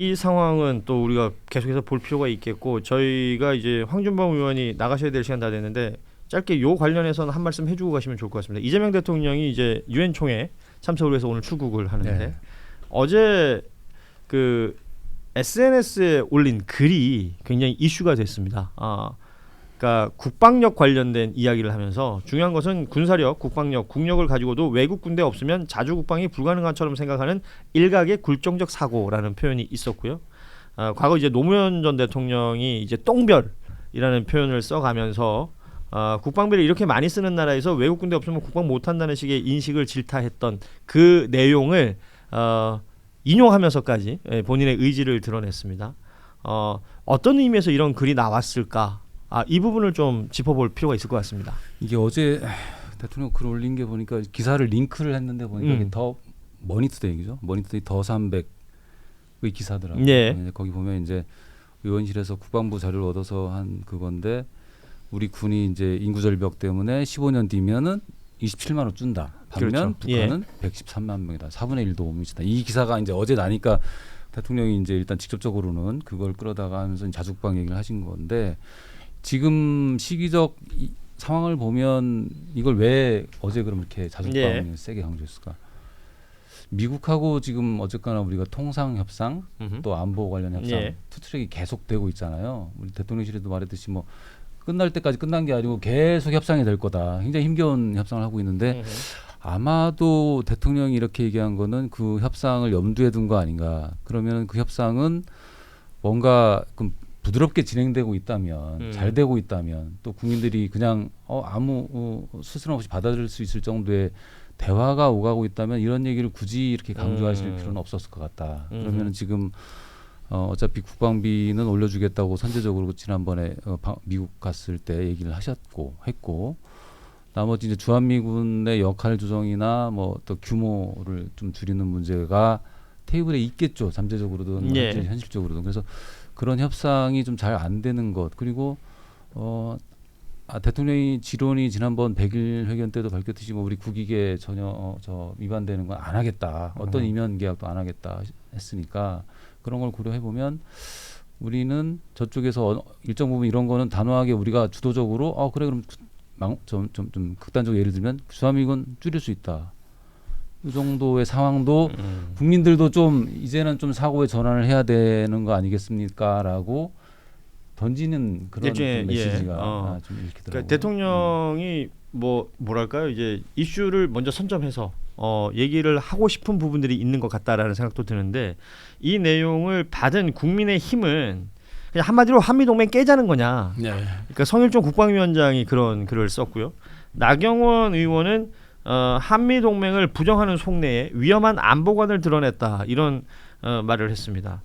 이 상황은 또 우리가 계속해서 볼 필요가 있겠고 저희가 이제 황준범 의원이 나가셔야 될 시간 다 됐는데 짧게 요 관련해서는 한 말씀 해주고 가시면 좋을 것 같습니다. 이재명 대통령이 이제 유엔 총회 참석을 해서 오늘 출국을 하는데 네. 어제 그 SNS에 올린 글이 굉장히 이슈가 됐습니다. 아, 그러니까 국방력 관련된 이야기를 하면서 중요한 것은 군사력, 국방력, 국력을 가지고도 외국 군대 없으면 자주 국방이 불가능한처럼 생각하는 일각의 굴종적 사고라는 표현이 있었고요. 아, 과거 이제 노무현 전 대통령이 이제 똥별이라는 표현을 써가면서 아, 국방비를 이렇게 많이 쓰는 나라에서 외국 군대 없으면 국방 못한다는 식의 인식을 질타했던 그 내용을 어, 인용하면서까지 예, 본인의 의지를 드러냈습니다. 어, 어떤 의미에서 이런 글이 나왔을까? 아, 이 부분을 좀 짚어볼 필요가 있을 것 같습니다. 이게 어제 대통령 글 올린 게 보니까 기사를 링크를 했는데 보니까 음. 더 머니투데이죠. 머니투데이 더 300의 기사더라고요. 예. 네, 거기 보면 이제 의원실에서 국방부 자료를 얻어서 한 그건데 우리 군이 이제 인구 절벽 때문에 15년 뒤면은 27만으로 준다. 반면 그렇죠. 예. 북한은 113만 명이다. 4분의 1도 못 미친다. 이 기사가 이제 어제 나니까 대통령이 이제 일단 직접적으로는 그걸 끌어다가 하면서 자주국방 얘기를 하신 건데 지금 시기적 이 상황을 보면 이걸 왜 어제 그럼 이렇게 자주국방을 예. 세게 강조했을까? 미국하고 지금 어쨌거나 우리가 통상 협상 또 안보 관련 협상 예. 투트랙이 계속되고 있잖아요. 우리 대통령실에도 말했듯이 뭐 끝날 때까지 끝난 게 아니고 계속 협상이 될 거다. 굉장히 힘겨운 협상을 하고 있는데 아마도 대통령이 이렇게 얘기한 거는 그 협상을 염두에 둔 거 아닌가. 그러면 그 협상은 뭔가 좀 부드럽게 진행되고 있다면 음. 잘 되고 있다면 또 국민들이 그냥 어, 아무 어, 스스럼 없이 받아들일 수 있을 정도의 대화가 오가고 있다면 이런 얘기를 굳이 이렇게 강조하실 음. 필요는 없었을 것 같다. 음. 그러면은 지금 어, 어차피 국방비는 올려주겠다고 선제적으로 지난번에 어, 바- 미국 갔을 때 얘기를 하셨고 했고 나머지 이제 주한미군의 역할 조정이나 뭐 또 규모를 좀 줄이는 문제가 테이블에 있겠죠 잠재적으로든 예. 현실- 현실적으로든 그래서 그런 협상이 좀 잘 안 되는 것 그리고 어 아, 대통령이 지론이 지난번 100일 회견 때도 밝혔듯이 뭐 우리 국익에 전혀 어, 저 위반되는 건 안 하겠다 어떤 음. 이면 계약도 안 하겠다 했으니까 그런 걸 고려해 보면 우리는 저쪽에서 어- 일정 부분 이런 거는 단호하게 우리가 주도적으로 어 그래 그럼 좀좀 좀, 좀 극단적 예를 들면 주한미군 줄일 수 있다. 이 정도의 상황도 음. 국민들도 좀 이제는 좀 사고의 전환을 해야 되는 거 아니겠습니까라고 던지는 그런 일종의, 좀 메시지가 예, 어. 아, 좀 읽히더라고요. 그러니까 대통령이 뭐 뭐랄까요 이제 이슈를 먼저 선점해서 어 얘기를 하고 싶은 부분들이 있는 것 같다라는 생각도 드는데 이 내용을 받은 국민의 힘은 그냥 한마디로 한미 동맹 깨자는 거냐. 네. 그러니까 성일종 국방위원장이 그런 글을 썼고요. 나경원 의원은 어, 한미 동맹을 부정하는 속내에 위험한 안보관을 드러냈다 이런 어, 말을 했습니다.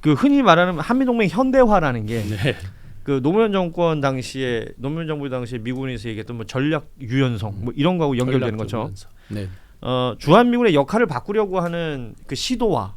그 흔히 말하는 한미 동맹 현대화라는 게 네. 그 노무현 정권 당시에 노무현 정부 당시에 미군에서 얘기했던 뭐 전략 유연성 뭐 이런 거하고 연결되는 전략적 네. 어, 주한 미군의 역할을 바꾸려고 하는 그 시도와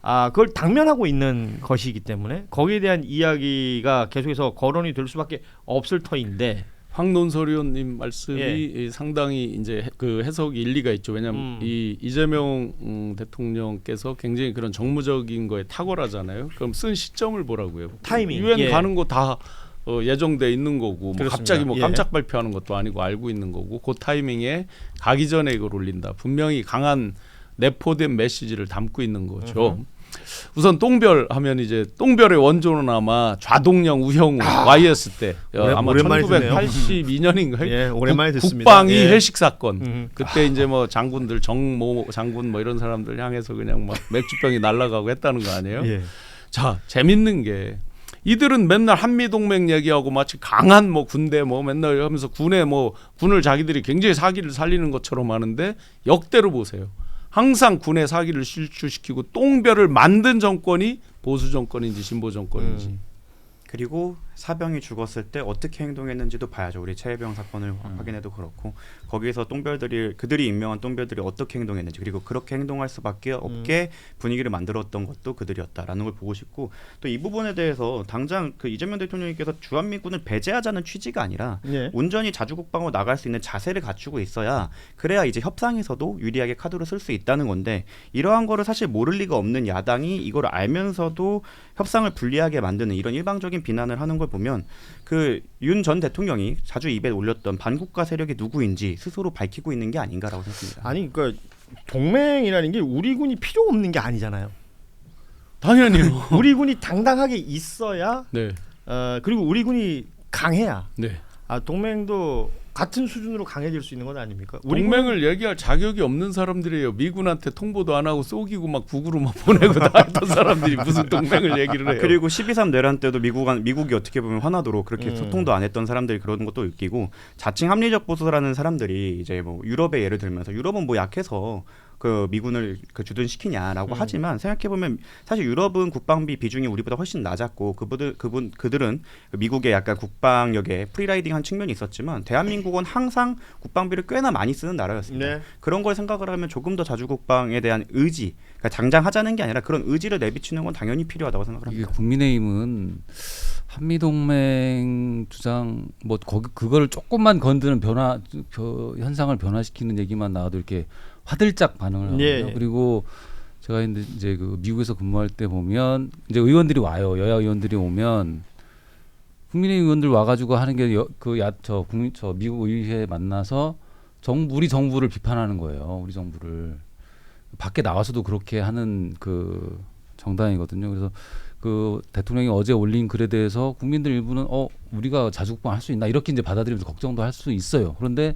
아 그걸 당면하고 있는 것이기 때문에 거기에 대한 이야기가 계속해서 거론이 될 수밖에 없을 터인데 황논설 의원님 말씀이 예. 이 상당히 이제 해- 그 해석이 일리가 있죠. 왜냐하면 음. 이 이재명 음, 대통령께서 굉장히 그런 정무적인 거에 탁월하잖아요. 그럼 쓴 시점을 보라고요. 타이밍, 유엔 예. 가는 거 다 어, 예정돼 있는 거고 뭐. 갑자기 뭐 예. 깜짝 발표하는 것도 아니고 알고 있는 거고 그 타이밍에 가기 전에 이걸 올린다. 분명히 강한 내포된 메시지를 담고 있는 거죠. 우선 똥별 하면 이제 똥별의 원조는 아마 좌동령 우형우 Y였을 때 어, 오래- 아마 오랜만에 듣네요. 1982년인가요? 예 오랜만에 듣습니다. 국방위 예. 회식 사건. 음. 그때 이제 뭐 장군들 정모 장군 뭐 이런 사람들 향해서 그냥 막 맥주병이 날아가고 했다는 거 아니에요? 예. 자 재밌는 게 이들은 맨날 한미 동맹 얘기하고 마치 강한 뭐 군대 뭐 맨날 하면서 군에 뭐 군을 자기들이 굉장히 사기를 살리는 것처럼 하는데 역대로 보세요. 항상 군의 사기를 실추시키고 똥별을 만든 정권이 보수 정권인지 진보 정권인지. 음. 그리고 사병이 죽었을 때 어떻게 행동했는지도 봐야죠. 우리 최혜병 사건을 확인해도 그렇고 거기에서 똥별들이 그들이 임명한 똥별들이 어떻게 행동했는지 그리고 그렇게 행동할 수밖에 없게 분위기를 만들었던 것도 그들이었다라는 걸 보고 싶고 또 이 부분에 대해서 당장 그 이재명 대통령님께서 주한미군을 배제하자는 취지가 아니라 예. 온전히 자주국방으로 나갈 수 있는 자세를 갖추고 있어야 그래야 이제 협상에서도 유리하게 카드로 쓸 수 있다는 건데 이러한 거를 사실 모를 리가 없는 야당이 이걸 알면서도 협상을 불리하게 만드는 이런 일방적인 비난을 하는 걸 보면 그 윤 전 대통령이 자주 입에 올렸던 반국가 세력이 누구인지 스스로 밝히고 있는 게 아닌가라고 생각합니다. 아니 그러니까 동맹이라는 게 우리 군이 필요 없는 게 아니잖아요. 당연히요. 우리 군이 당당하게 있어야 네, 어 그리고 우리 군이 강해야 네. 아 동맹도 같은 수준으로 강해질 수 있는 건 아닙니까? 우리 동맹을 얘기할 자격이 없는 사람들이에요. 미군한테 통보도 안 하고 쏘기고 막 북으로 막 보내고 다 했던 사람들이 무슨 동맹을 얘기를 해요. 그리고 12.3 내란 때도 미국 미국이 어떻게 보면 화나도록 그렇게 음. 소통도 안 했던 사람들이 그러는 것도 웃기고 자칭 합리적 보수라는 사람들이 이제 뭐 유럽의 예를 들면서 유럽은 뭐 약해서 그 미군을 그 주둔시키냐라고 음. 하지만 생각해 보면 사실 유럽은 국방비 비중이 우리보다 훨씬 낮았고 그분들 그분 그들은 미국의 약간 국방력에 프리라이딩한 측면이 있었지만 대한민국은 항상 국방비를 꽤나 많이 쓰는 나라였습니다. 네. 그런 걸 생각을 하면 조금 더 자주 국방에 대한 의지, 그러니까 장장 하자는 게 아니라 그런 의지를 내비치는 건 당연히 필요하다고 생각을 이게 합니다. 국민의힘은 한미 동맹 주장 뭐 거기 그거를 조금만 건드는 변화 그 현상을 변화시키는 얘기만 나와도 이렇게 화들짝 반응을 하거든요. 예. 그리고 제가 이제 그 미국에서 근무할 때 보면 이제 의원들이 와요. 여야 의원들이 오면 국민의힘 의원들 와가지고 하는 게그야저 국민 저 미국 의회에 만나서 정부 우리 정부를 비판하는 거예요. 우리 정부를 밖에 나와서도 그렇게 하는 그 정당이거든요. 그래서 그 대통령이 어제 올린 글에 대해서 국민들 일부는 어 우리가 자주국방 할 수 있나 이렇게 이제 받아들이면서 걱정도 할 수 있어요. 그런데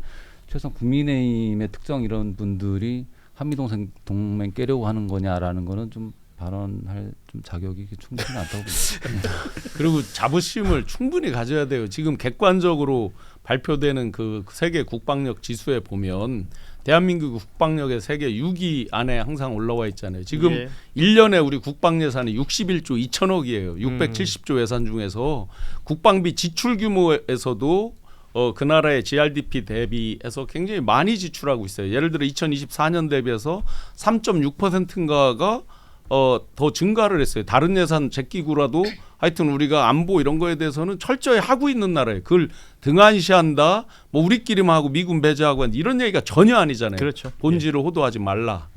최소한 국민의힘의 특정 이런 분들이 한미동맹 동맹 깨려고 하는 거냐라는 거는 좀 발언할 좀 자격이 충분히 않다고 봅니다. 그리고 자부심을 충분히 가져야 돼요. 지금 객관적으로 발표되는 그 세계 국방력 지수에 보면 대한민국 국방력의 세계 6위 안에 항상 올라와 있잖아요. 지금 예. 1년에 우리 국방 예산이 61조 2천억이에요. 670조 예산 중에서 국방비 지출 규모에서도 어, 그 나라의 GRDP 대비해서 굉장히 많이 지출하고 있어요. 예를 들어 2024년 대비해서 3.6%인가가 어, 더 증가를 했어요. 다른 예산 제끼고라도 하여튼 우리가 안보 이런 거에 대해서는 철저히 하고 있는 나라예요. 그걸 등한시한다. 뭐 우리끼리만 하고 미군 배제하고 이런 얘기가 전혀 아니잖아요. 그렇죠. 본질을 호도하지 말라.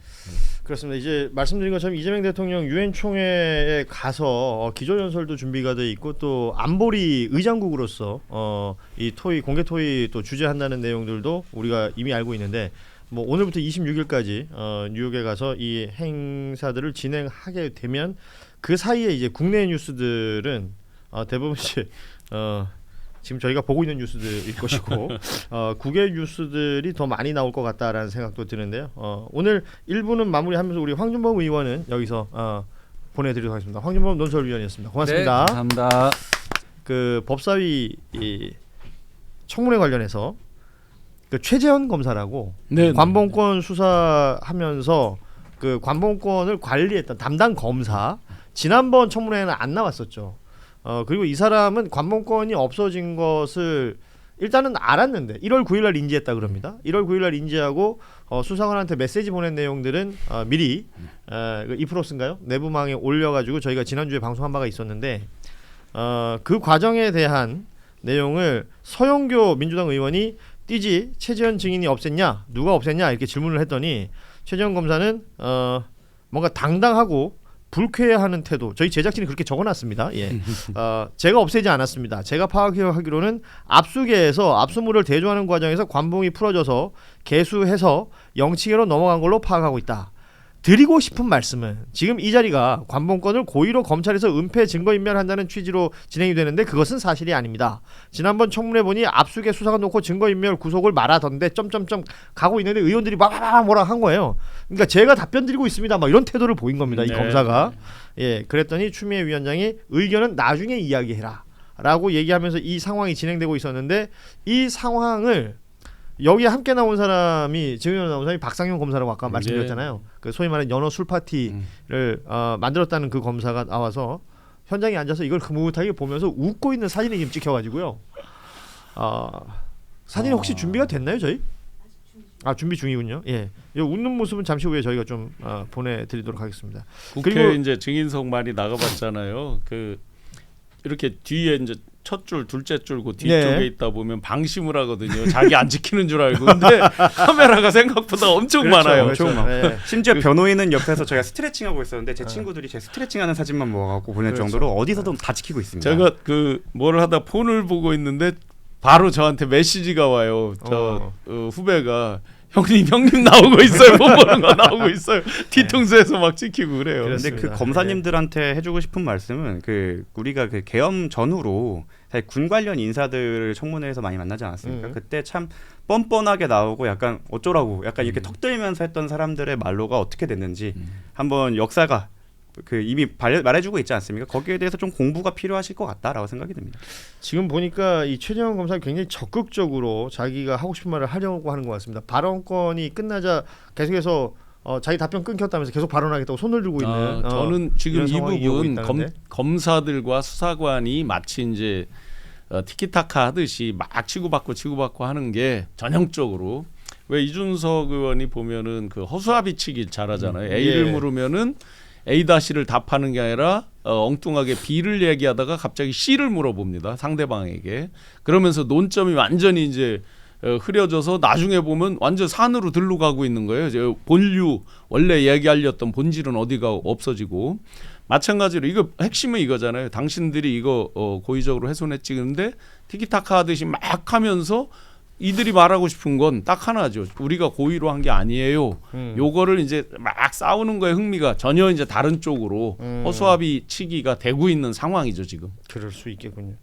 그렇습니다. 이제 말씀드린 것처럼 이재명 대통령 유엔 총회에 가서 어, 기조연설도 준비가 돼 있고 또 안보리 의장국으로서 어, 이 토의 공개 토의 또 주재한다는 내용들도 우리가 이미 알고 있는데 뭐 오늘부터 26일까지 어, 뉴욕에 가서 이 행사들을 진행하게 되면 그 사이에 이제 국내 뉴스들은 어, 대부분 이제 어, 지금 저희가 보고 있는 뉴스들일 것이고 어, 국외 뉴스들이 더 많이 나올 것 같다라는 생각도 드는데요. 어, 오늘 1부는 마무리하면서 우리 황준범 의원은 여기서 어, 보내드리도록 하겠습니다. 황준범 논설위원이었습니다. 고맙습니다. 네, 감사합니다. 그 법사위 이 청문회 관련해서 그 최재현 검사라고 네. 관봉권 수사하면서 그 관봉권을 관리했던 담당 검사 지난번 청문회에는 안 나왔었죠. 어 그리고 이 사람은 관봉권이 없어진 것을 일단은 알았는데 1월 9일 날 인지했다 그럽니다. 1월 9일 날 인지하고 어, 수사관한테 메시지 보낸 내용들은 어, 미리 어, 그 이프로스인가요? 내부망에 올려가지고 저희가 지난주에 방송한 바가 있었는데 어, 그 과정에 대한 내용을 서영교 민주당 의원이 띠지 최재현 증인이 없앴냐 누가 없앴냐 이렇게 질문을 했더니 최재현 검사는 어, 뭔가 당당하고 불쾌해하는 태도 저희 제작진이 그렇게 적어놨습니다. 예, 어, 제가 없애지 않았습니다. 제가 파악하기로는 압수계에서 압수물을 대조하는 과정에서 관봉이 풀어져서 개수해서 영치계로 넘어간 걸로 파악하고 있다. 드리고 싶은 말씀은 지금 이 자리가 관봉권을 고의로 검찰에서 은폐 증거 인멸한다는 취지로 진행이 되는데 그것은 사실이 아닙니다. 지난번 청문회 보니 압수계 수사관 놓고 증거 인멸 구속을 말하던데 점점점 가고 있는데 의원들이 막막 뭐라 한 거예요. 그러니까 제가 답변 드리고 있습니다. 막 이런 태도를 보인 겁니다. 이 네. 검사가 예 그랬더니 추미애 위원장이 의견은 나중에 이야기해라 라고 얘기하면서 이 상황이 진행되고 있었는데 이 상황을 여기에 함께 나온 사람이 지금 나온 사람이 박상현 검사라고 아까 네. 말씀드렸잖아요. 그 소위 말하는 연어 술 파티를 음. 어, 만들었다는 그 검사가 나와서 현장에 앉아서 이걸 흐뭇하게 보면서 웃고 있는 사진이 지금 찍혀가지고요. 아 사진이 혹시 준비가 됐나요 저희? 아 준비 중이군요. 예, 이 웃는 모습은 잠시 후에 저희가 좀 어, 보내드리도록 하겠습니다. 국회 그리고- 이제 증인석 많이 나가봤잖아요. 그 이렇게 뒤에 이제 첫 줄, 둘째 줄고 뒤쪽에 네. 있다 보면 방심을 하거든요. 자기 안 지키는 줄 알고. 근데 카메라가 생각보다 엄청 많아요. 그렇죠. 엄청 많고. 예. 심지어 변호인은 옆에서 저희가 스트레칭하고 있었는데 제 친구들이 제 스트레칭하는 사진만 모아갖고 보낼 그렇죠. 정도로 어디서도 다 지키고 있습니다. 제가 그뭘 하다 폰을 보고 있는데 바로 저한테 메시지가 와요. 저 어. 어, 후배가 형님 형님 나오고 있어요. 못 보는 거 나오고 있어요. 뒤통수에서 막 찍히고 그래요. 근데 그 그렇습니다. 검사님들한테 해주고 싶은 말씀은 그 우리가 그 계엄 전후로 사실 군 관련 인사들을 청문회에서 많이 만나지 않았습니까? 음. 그때 참 뻔뻔하게 나오고 약간 어쩌라고 약간 이렇게 턱 들면서 했던 사람들의 말로가 어떻게 됐는지 한번 역사가 그 이미 발- 말해주고 있지 않습니까? 거기에 대해서 좀 공부가 필요하실 것 같다라고 생각이 듭니다. 지금 보니까 이 최재형 검사 굉장히 적극적으로 자기가 하고 싶은 말을 하려고 하는 것 같습니다. 발언권이 끝나자 계속해서 어, 자기 답변 끊겼다면서 계속 발언하겠다고 손을 들고 있는. 아, 어, 저는 지금 이 부분 검? 검사들과 수사관이 마치 이제 어, 티키타카 하듯이 막 치고받고 치고받고 하는 게 전형적으로 왜 이준석 의원이 보면은 그 허수아비 치기 잘하잖아요. A를 예. 물으면은 A 다시를 답하는 게 아니라 어, 엉뚱하게 B를 얘기하다가 갑자기 C를 물어봅니다 상대방에게 그러면서 논점이 완전히 이제 어, 흐려져서 나중에 보면 완전 산으로 들로 가고 있는 거예요. 이제 본류 원래 얘기하려던 본질은 어디가 없어지고 마찬가지로 이거 핵심은 이거잖아요. 당신들이 이거 어, 고의적으로 훼손했지 근데 티키타카 하듯이 막 하면서 이들이 말하고 싶은 건 딱 하나죠. 우리가 고의로 한 게 아니에요. 음. 요거를 이제 막 싸우는 거에 흥미가 전혀 이제 다른 쪽으로 음. 허수아비 치기가 되고 있는 상황이죠 지금. 그럴 수 있겠군요.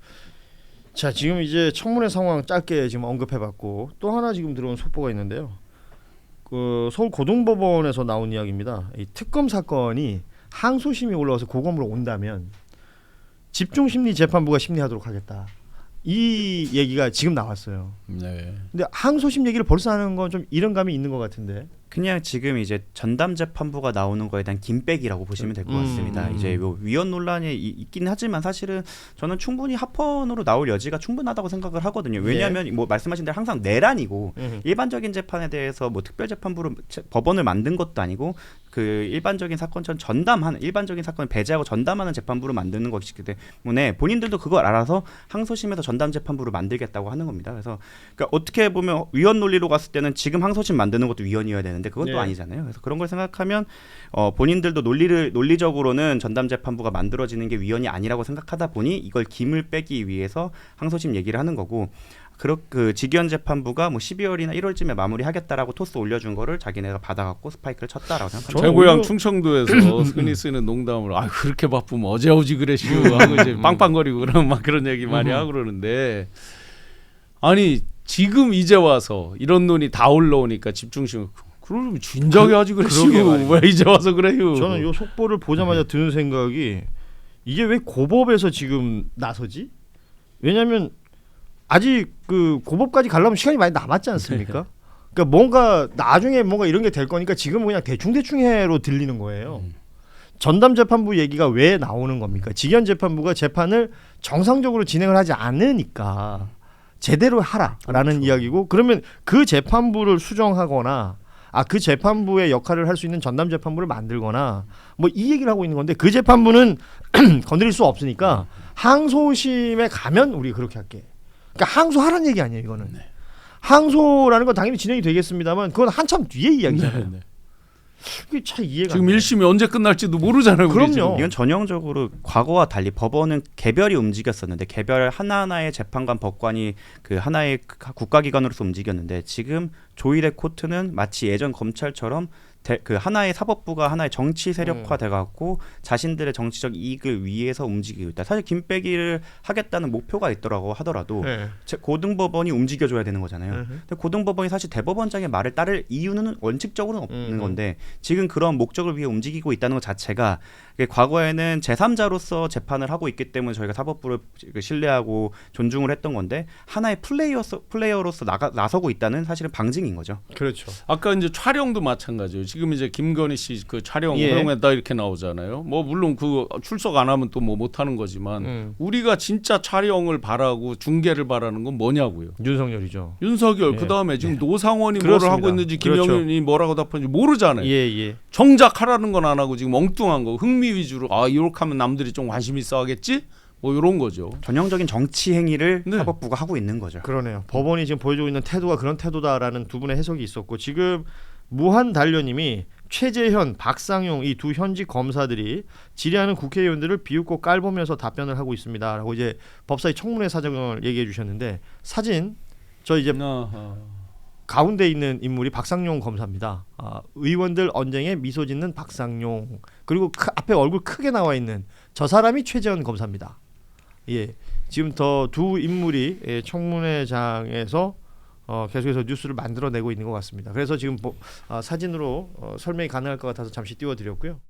자 지금 이제 청문회 상황 짧게 지금 언급해봤고 또 하나 지금 들어온 속보가 있는데요. 그 서울 고등법원에서 나온 이야기입니다. 이 특검 사건이 항소심이 올라와서 고검으로 온다면 집중심리 재판부가 심리하도록 하겠다. 이 얘기가 지금 나왔어요. 네. 근데 항소심 얘기를 벌써 하는 건 좀 이런 감이 있는 것 같은데. 그냥 지금 이제 전담 재판부가 나오는 거에 대한 김백이라고 보시면 될것 음. 같습니다. 이제 요 위헌 논란이 이- 있긴 하지만 사실은 저는 충분히 합헌으로 나올 여지가 충분하다고 생각을 하거든요. 왜냐하면 뭐 말씀하신 대로 항상 내란이고 음. 일반적인 재판에 대해서 뭐 특별 재판부로 제- 법원을 만든 것도 아니고 그 일반적인 사건처럼 전담하는 일반적인 사건을 배제하고 전담하는 재판부로 만드는 것이기 때문에 본인들도 그걸 알아서 항소심에서 전담 재판부를 만들겠다고 하는 겁니다. 그래서 그러니까 어떻게 보면 위헌 논리로 갔을 때는 지금 항소심 만드는 것도 위헌이어야 되는 데 그건 네. 또 아니잖아요. 그래서 그런 걸 생각하면 어, 본인들도 논리를 논리적으로는 전담 재판부가 만들어지는 게 위헌이 아니라고 생각하다 보니 이걸 김을 빼기 위해서 항소심 얘기를 하는 거고 그렇 그 직위원 재판부가 뭐 12월이나 1월쯤에 마무리하겠다라고 토스 올려준 거를 자기네가 받아갖고 스파이크를 쳤다라고 생각합니다. 제 고향 충청도에서 흔히 쓰는 농담으로 아 그렇게 바쁘면 어제 오지 그랬시오 하고 이제 빵빵거리고 그러면 막 그런 얘기 많이 하고 그러는데 아니 지금 이제 와서 이런 논이 다 올라오니까 집중심 그러면 진작에 하지 그러게 그랬시오 말이에요. 왜 이제 와서 그래요 저는 요 속보를 보자마자 드는 생각이 이게 왜 고법에서 지금 나서지? 왜냐하면 아직 그 고법까지 가려면 시간이 많이 남았지 않습니까? 그러니까 뭔가 나중에 뭔가 이런 게 될 거니까 지금 그냥 대충 대충 해로 들리는 거예요. 전담 재판부 얘기가 왜 나오는 겁니까? 직연 재판부가 재판을 정상적으로 진행을 하지 않으니까 제대로 하라라는 이야기고 그러면 그 재판부를 수정하거나 아 그 재판부의 역할을 할 수 있는 전담 재판부를 만들거나 뭐 이 얘기를 하고 있는 건데 그 재판부는 건드릴 수 없으니까 항소심에 가면 우리 그렇게 할게. 그러니까 항소하라는 얘기 아니에요 이거는. 항소라는 건 당연히 진행이 되겠습니다만 그건 한참 뒤에 이야기잖아요. 네, 네. 그게 참 이해가 지금 안 돼요. 1심이 언제 끝날지도 모르잖아요 우리 그럼요. 지금. 이건 전형적으로 과거와 달리 법원은 개별이 움직였었는데 개별 하나하나의 재판관 법관이 그 하나의 국가기관으로서 움직였는데 지금 조일의 코트는 마치 예전 검찰처럼 대, 그 하나의 사법부가 하나의 정치 세력화 돼갖고 자신들의 정치적 이익을 위해서 움직이고 있다. 사실 김빼기를 하겠다는 목표가 있더라고 하더라도 네. 제- 고등법원이 움직여줘야 되는 거잖아요. 음흠. 근데 고등법원이 사실 대법원장의 말을 따를 이유는 원칙적으로는 없는 음. 건데 지금 그런 목적을 위해 움직이고 있다는 것 자체가 과거에는 제3자로서 재판을 하고 있기 때문에 저희가 사법부를 그 신뢰하고 존중을 했던 건데 하나의 플레이어 플레이어로서 나가, 나서고 있다는 사실은 방증인 거죠. 그렇죠. 아까 이제 촬영도 마찬가지예요. 지금 이제 김건희 씨 그 촬영 예. 허용했다 이렇게 나오잖아요. 뭐 물론 그 출석 안 하면 또 뭐 못하는 거지만 음. 우리가 진짜 촬영을 바라고 중계를 바라는 건 뭐냐고요. 윤석열이죠. 윤석열 예. 그 다음에 지금 노상원이 그렇습니다. 뭐를 하고 있는지 그렇죠. 김영현이 뭐라고 답하는지 모르잖아요. 예, 예. 정작 하라는 건 안 하고 지금 엉뚱한 거 흥미 위주로 아 이렇게 하면 남들이 좀 관심 있어 하겠지 뭐 이런 거죠. 전형적인 정치 행위를 네. 사법부가 하고 있는 거죠. 그러네요. 법원이 지금 보여주고 있는 태도가 그런 태도다라는 두 분의 해석이 있었고 지금 무한 단련님이 최재현, 박상용 이 두 현직 검사들이 질의하는 국회의원들을 비웃고 깔보면서 답변을 하고 있습니다라고 이제 법사위 청문회 사정을 얘기해 주셨는데 사진 저 이제 아하. 가운데 있는 인물이 박상용 검사입니다. 아, 의원들 언쟁에 미소 짓는 박상용 그리고 크, 앞에 얼굴 크게 나와 있는 저 사람이 최재현 검사입니다. 예, 지금 더 두 인물이 예, 청문회장에서 어, 계속해서 뉴스를 만들어내고 있는 것 같습니다. 그래서 지금 뭐, 아, 사진으로 어, 설명이 가능할 것 같아서 잠시 띄워드렸고요.